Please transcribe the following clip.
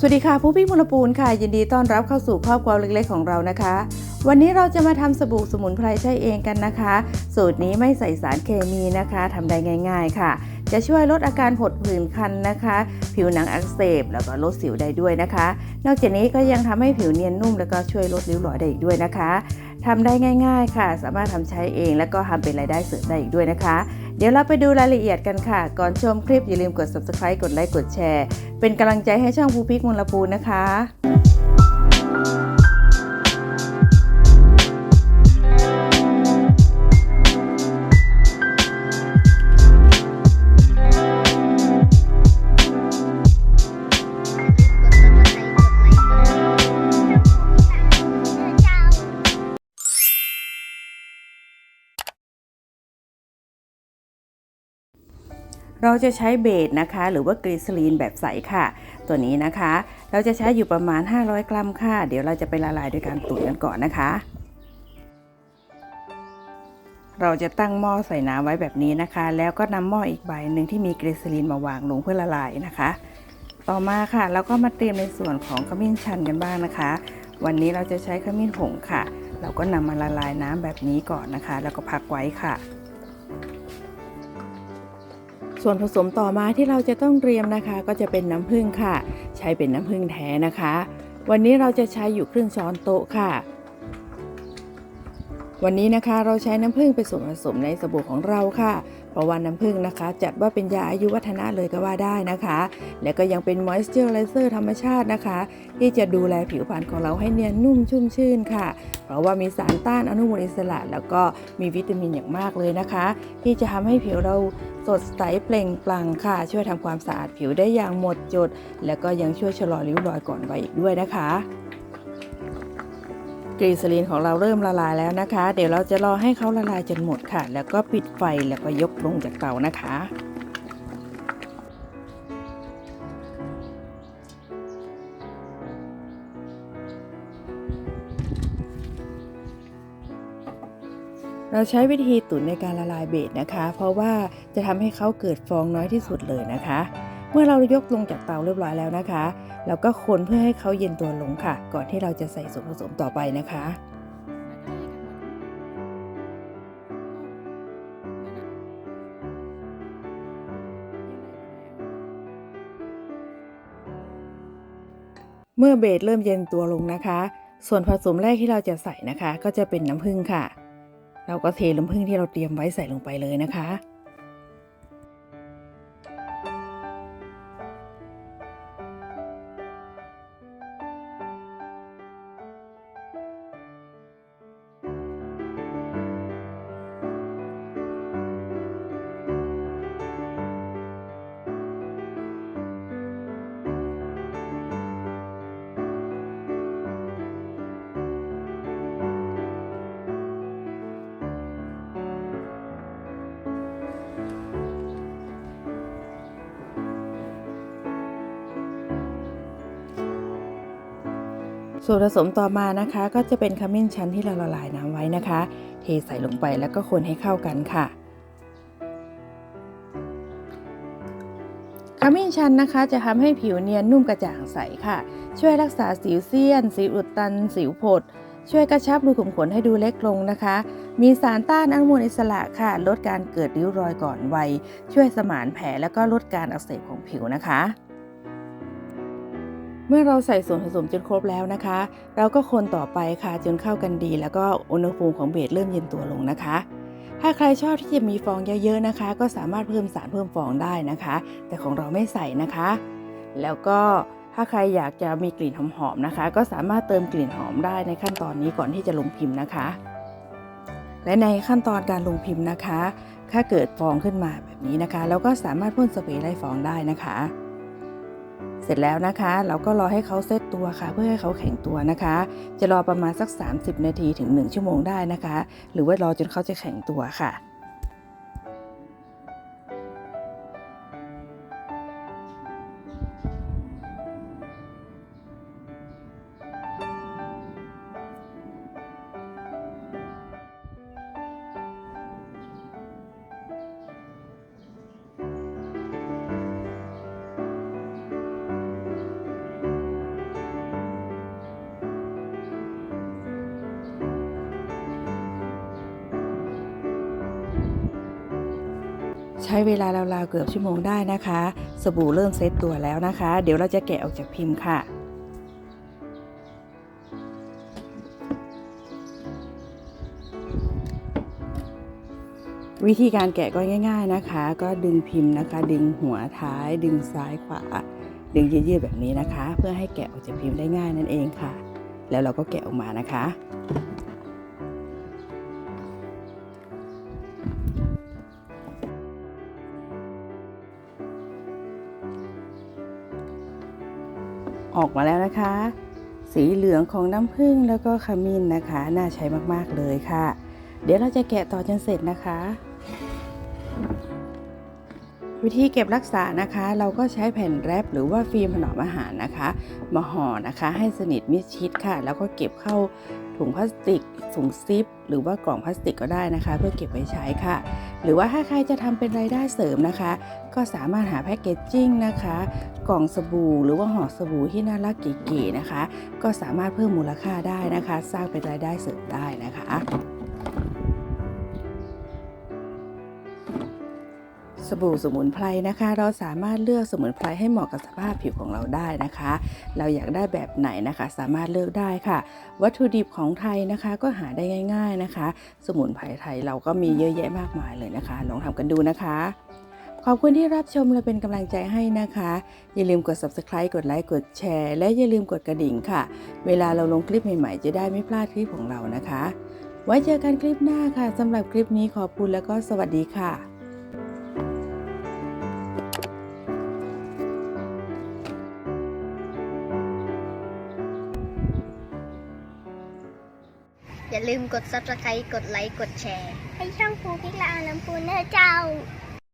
สวัสดีค่ะผู้พี่มูลปูนค่ะยินดีต้อนรับเข้าสู่ครอบครัวเล็กๆของเรานะคะ วันนี้เราจะมาทำสบู่สมุนไพรใช้เองกันนะคะ สูตรนี้ไม่ใส่สารเคมีนะคะทำได้ง่าย ๆค่ะ จะช่วยลดอาการผดผื่นคันนะคะ ผิวหนังอักเสบแล้วก็ลดสิวได้ด้วยนะคะ นอกจากนี้ก็ยังทำให้ผิวเนียนนุ่มแล้วก็ช่วยลดริ้วรอยได้อีกด้วยนะคะทำได้ง่าย ๆ ค่ะ สามารถทำใช้เอง แล้วก็ทำเป็นรายได้เสริมได้อีกด้วยนะคะ เดี๋ยวเราไปดูรายละเอียดกันค่ะ ก่อนชมคลิปอย่าลืมกด subscribe กดไลค์กดแชร์ เป็นกำลังใจให้ช่องภูพิกมูลปูนะคะ เราจะใช้เบสนะคะ หรือว่ากรีซลีนแบบใสค่ะ ตัวนี้นะคะ เราจะใช้อยู่ประมาณ 500 กรัมค่ะ เดี๋ยวเราจะไปละลายด้วยการตุ๋นกันก่อนนะคะ เราจะตั้งหม้อใส่น้ำไว้แบบนี้นะคะ แล้วก็นำหม้ออีกใบหนึ่งที่มีกรีซลีนมาวางลงเพื่อละลายนะคะ ต่อมาค่ะเราก็มาเตรียมในส่วนของขมิ้นชันกันบ้างนะคะ วันนี้เราจะใช้ขมิ้นผงค่ะ เราก็นำมาละลายน้ำแบบนี้ก่อนนะคะ แล้วก็พักไว้ค่ะ ส่วนผสมต่อมาที่เราจะต้องเตรียมนะคะ ก็จะเป็นน้ำผึ้งค่ะ ใช้เป็นน้ำผึ้งแท้นะคะ วันนี้เราจะใช้อยู่ครึ่งช้อนโต๊ะค่ะ วันนี้นะคะเราใช้น้ำผึ้งเป็นส่วนผสมในสบู่ของเราค่ะ ราะว่าน้ำผึ้งนะคะ จัดว่าเป็นยาอายุวัฒนะเลยก็ว่าได้นะคะ และก็ยังเป็นมอยส์เจอร์ไรเซอร์ธรรมชาตินะคะ ที่จะดูแลผิวพรรณของเราให้เนียนนุ่มชุ่มชื่นค่ะ เพราะว่ามีสารต้านอนุมูลอิสระ แล้วก็มีวิตามินอย่างมากเลยนะคะ ที่จะทำให้ผิวเราสดใสเปล่งปลั่งค่ะ ช่วยทำความสะอาดผิวได้อย่างหมดจด แล้วก็ยังช่วยชะลอริ้วรอยก่อนวัยอีกด้วยนะคะ กรีซลีนของเราเริ่มละลายแล้วนะคะ เดี๋ยวเราจะรอให้เขาละลายจนหมดค่ะ แล้วก็ปิดไฟแล้วก็ยกลงจากเตานะคะเราใช้วิธีตุ๋นในการละลายเบสนะคะ เพราะว่าจะทำให้เขาเกิดฟองน้อยที่สุดเลยนะคะ เมื่อเรายกลงจากเตาเรียบร้อยแล้วนะคะเราก็คนเพื่อให้เขาเย็นตัวลงค่ะ ก่อนที่เราจะใส่ส่วนผสมต่อไปนะคะเมื่อเบสเริ่มเย็นตัวลงนะคะ ส่วนผสมแรกที่เราจะใส่นะคะ ก็จะเป็นน้ำผึ้งค่ะ เราก็เทน้ำผึ้งที่เราเตรียมไว้ใส่ลงไปเลยนะคะ ส่วนผสมต่อมานะคะ ก็จะเป็นขมิ้นชันที่เราละลายน้ำไว้นะคะ เทใส่ลงไปแล้วก็คนให้เข้ากันค่ะขมิ้นชันนะคะจะทำให้ผิวเนียนนุ่มกระจ่างใสค่ะ ช่วยรักษาสิวเซียน สิวอุดตัน สิวผด ช่วยกระชับรูขุมขนให้ดูเล็กลงนะคะ มีสารต้านอนุมูลอิสระค่ะ ลดการเกิดริ้วรอยก่อนวัย ช่วยสมานแผลแล้วก็ลดการอักเสบของผิวนะคะ เมื่อเราใส่ส่วนผสมจนครบแล้วนะคะ เราก็คนต่อไปค่ะจนเข้ากันดี แล้วก็อุณหภูมิของเบสเริ่มเย็นตัวลงนะคะ ถ้าใครชอบที่จะมีฟองเยอะๆนะคะ ก็สามารถเพิ่มสารเพิ่มฟองได้นะคะ แต่ของเราไม่ใส่นะคะ แล้วก็ถ้าใครอยากจะมีกลิ่นหอมๆนะคะ ก็สามารถเติมกลิ่นหอมได้ในขั้นตอนนี้ก่อนที่จะลงพิมพ์นะคะ และในขั้นตอนการลงพิมพ์นะคะ ถ้าเกิดฟองขึ้นมาแบบนี้นะคะ เราก็สามารถพ่นสเปรย์ไล่ฟองได้นะคะ เสร็จแล้วนะคะ เราก็รอให้เขาเซตตัวค่ะ เพื่อให้เขาแข็งตัวนะคะ จะรอประมาณสัก 30 นาทีถึง 1 ชั่วโมงได้นะคะ หรือว่ารอจนเขาจะแข็งตัวค่ะ ใช้เวลาราวๆเกือบชั่วโมงได้นะคะ สบู่เริ่มเซตตัวแล้วนะคะ เดี๋ยวเราจะแกะออกจากพิมพ์ค่ะ วิธีการแกะก็ง่าย ๆนะคะ ก็ดึงพิมพ์นะคะ ดึงหัวท้าย ดึงซ้ายขวา ดึงยืดๆแบบนี้นะคะ เพื่อให้แกะออกจากพิมพ์ได้ง่ายนั่นเองค่ะ แล้วเราก็แกะออกมานะคะ ออกมาแล้วนะคะ สีเหลืองของน้ำผึ้งแล้วก็ขมิ้นนะคะ น่าใช้มากๆเลยค่ะ เดี๋ยวเราจะแกะต่อจนเสร็จนะคะ วิธีเก็บรักษานะคะ เราก็ใช้แผ่นแรปหรือว่าฟิล์มถนอมอาหารนะคะ มาห่อนะคะ ให้สนิทมิดชิดค่ะ แล้วก็เก็บเข้าถุงพลาสติกถุงซิป หรือว่ากล่องพลาสติกก็ได้นะคะ เพื่อเก็บไว้ใช้ค่ะ หรือว่าถ้าใครจะทำเป็นรายได้เสริมนะคะ ก็สามารถหาแพคเกจจิ้งนะคะ กล่องสบู่หรือว่าห่อสบู่ที่น่ารักเก๋ๆนะคะ ก็สามารถเพิ่มมูลค่าได้นะคะ สร้างเป็นรายได้เสริมได้นะคะ สบู่สมุนไพรนะคะ เราสามารถเลือกสมุนไพรให้เหมาะกับสภาพผิวของเราได้นะคะ เราอยากได้แบบไหนนะคะ สามารถเลือกได้ค่ะ วัตถุดิบของไทยนะคะ ก็หาได้ง่าย ๆนะคะ สมุนไพรไทยเราก็มีเยอะแยะมากมายเลยนะคะ ลองทำกันดูนะคะขอบคุณที่รับชมและเป็นกำลังใจให้นะคะ อย่าลืมกด subscribe กดไลค์ กดแชร์ และอย่าลืมกดกระดิ่งค่ะ เวลาเราลงคลิปใหม่ๆ จะได้ไม่พลาดคลิปของเรานะคะ ไว้เจอกันคลิปหน้าค่ะสำหรับคลิปนี้ขอบคุณแล้วก็สวัสดีค่ะ อย่าลืมกด subscribe กดไลค์ กดแชร์ ให้ช่องภูพิกลาอาลำพูนเนอเจ้า